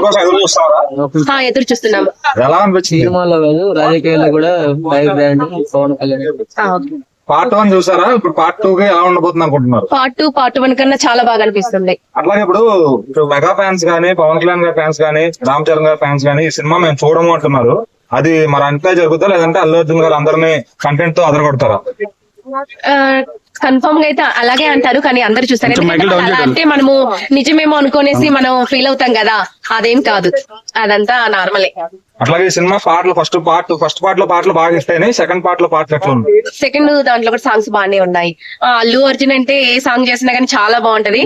కోసం ఎదురు చూస్తారా ఆ, ఎదురు చూస్తున్నాము. ఎలా అనిపించింది? సినిమాలో కాదు రాజకీయాల్లో కూడా fire brand Pawan Kalyan. Part one చూసారా? ఇప్పుడు పార్ట్ టూ కి ఎలా ఉండబోతుంది అనుకుంటున్నారు? పార్ట్ టూ పార్ట్ వన్ కన్నా చాలా బాగా అనిపిస్తుంది. అట్లాగే ఇప్పుడు ఇప్పుడు మెగా ఫ్యాన్స్ గానీ పవన్ కళ్యాణ్ గారి ఫ్యాన్స్ గానీ రామ్ చరణ్ గారి ఫ్యాన్స్ గానీ ఈ సినిమా మేము చూడము అంటున్నారు. అది మరి అంతే జరుగుతా లేదంటే అల్లు అర్జున్ గారు అందరినీ కంటెంట్తో అదరగొడతారా కన్ఫర్మ్గా అయితే అలాగే అంటారు కానీ అందరు చూస్తారు. ఎందుకంటే వాళ్ళు అలా అంటే మనము నిజమేమో అనుకోనేసి మనం ఫీల్ అవుతాం కదా. అదేం కాదు. అదంతా నార్మలే. అట్లాగే ఈ సినిమా పాటలు ఫస్ట్ పార్ట్ ఫస్ట్ పార్ట్లో పాటలు బాగా ఇస్తాయి సెకండ్ పార్ట్లో పాటలు ఎట్లా ఉంది. సెకండ్ దాంట్లో కూడా సాంగ్స్ బాగానే ఉన్నాయి. ఆ, అల్లు అర్జున్ అంటే ఏ సాంగ్ చేసినా కానీ చాలా బాగుంటది.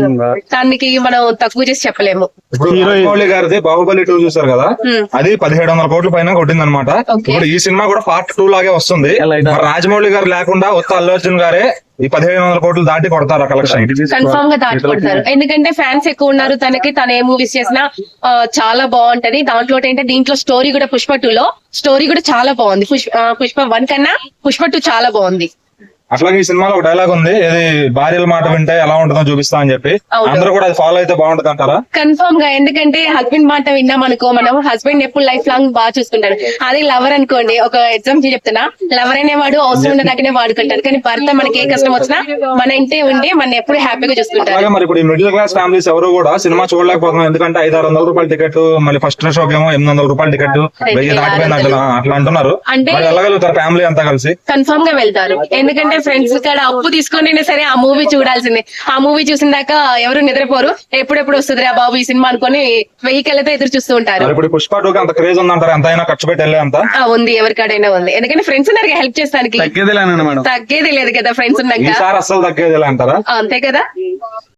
దానికి మనం తక్కువ చేసి చెప్పలేము. ఇప్పుడు రాజమౌళి గారిది బాహుబలి టూ చూసారు కదా. అది పదిహేడు వందల కోట్ల పైన కొట్టింది అనమాట. ఇప్పుడు ఈ సినిమా కూడా పార్ట్ టూ లాగే వస్తుంది. రాజమౌళి గారు లేకుండా ఉత్త అల్లు అర్జున్ గారే ఈ పదిహేడు వందల కోట్లు దాటి కొడతారు కలెక్షన్ కన్ఫర్మ్గా దాటి కొడతారు. ఎందుకంటే ఫ్యాన్స్ ఎక్కువ ఉన్నారు తనకి తన ఏ మూవీస్ చేసినా చాలా బాగుంటది. దాంట్లో ఏంటంటే దీంట్లో స్టోరీ కూడా పుష్ప టూ లో స్టోరీ కూడా చాలా బాగుంది. పుష్ప వన్ కన్నా పుష్ప టూ చాలా బాగుంది. అట్లాగే ఈ సినిమాలో ఒక డైలాగ్ ఉంది. ఇది భార్యల మాట వింటే ఎలా ఉంటుందో చూపిస్తా అని చెప్పి. అందరూ కూడా అది ఫాలో అయితే బాగుంటుంది అంటారా? కన్ఫర్మ్గా ఎందుకంటే హస్బెండ్ మాట విన్నాం అనుకో మనం హస్బెండ్ ఎప్పుడు లైఫ్ లాంగ్ బాగా చూసుకుంటాడు. అదే లవర్ అనుకోండి. ఒక ఎగ్జామ్ చెప్తున్నా. లవర్ అనేవాడు అవసరం ఉన్నదాకనే వాడుకుంటాడు. కానీ భర్త మనకి ఏ కష్టం వచ్చినా మన ఇంటే ఉండి మన ఎప్పుడు హ్యాపీగా చూసుకుంటారు అలాగే మరి ఇప్పుడు మిడిల్ క్లాస్ ఫ్యామిలీస్ ఎవరు కూడా సినిమా చూడలేకపోతున్నాం. ఎందుకంటే ఐదు ఆరు వందల రూపాయల టికెట్ మళ్ళీ ఫస్ట్ షోకి ఏమో ఎనిమిది వందల రూపాయల టికెట్ వెయ్యి దాటిపోయింది అట్లా అంటున్నారు. అంటే- వెళ్ళగలుగుతారు ఫ్యామిలీ అంతా కలిసి? కన్ఫర్మ్గా వెళ్తారు. ఎందుకంటే ఫ్రెండ్స్ కాడ అప్పు తీసుకొని సరే ఆ మూవీ చూడాల్సిందే. ఆ మూవీ చూసిన దాకా ఎవరు నిద్రపోరు? ఎప్పుడెప్పుడు వస్తుంది రా బాబు ఈ సినిమా అనుకొని వెహికల్ అయితే ఎదురు చూస్తూ ఉంటారు. మరి ఇప్పుడు పుష్ప టూకి అంత క్రేజ్ ఉందంటారు? ఎంత అయినా ఖర్చు పెట్టి ఉంది ఎవరికాడైనా ఉంది. ఎందుకంటే ఫ్రెండ్స్ ఉన్నారు హెల్ప్ చేస్తానికి. తగ్గేది లేదు కదా ఫ్రెండ్స్ ఉన్నాక. అస్సలు తగ్గేది అంటారా? అంతే కదా?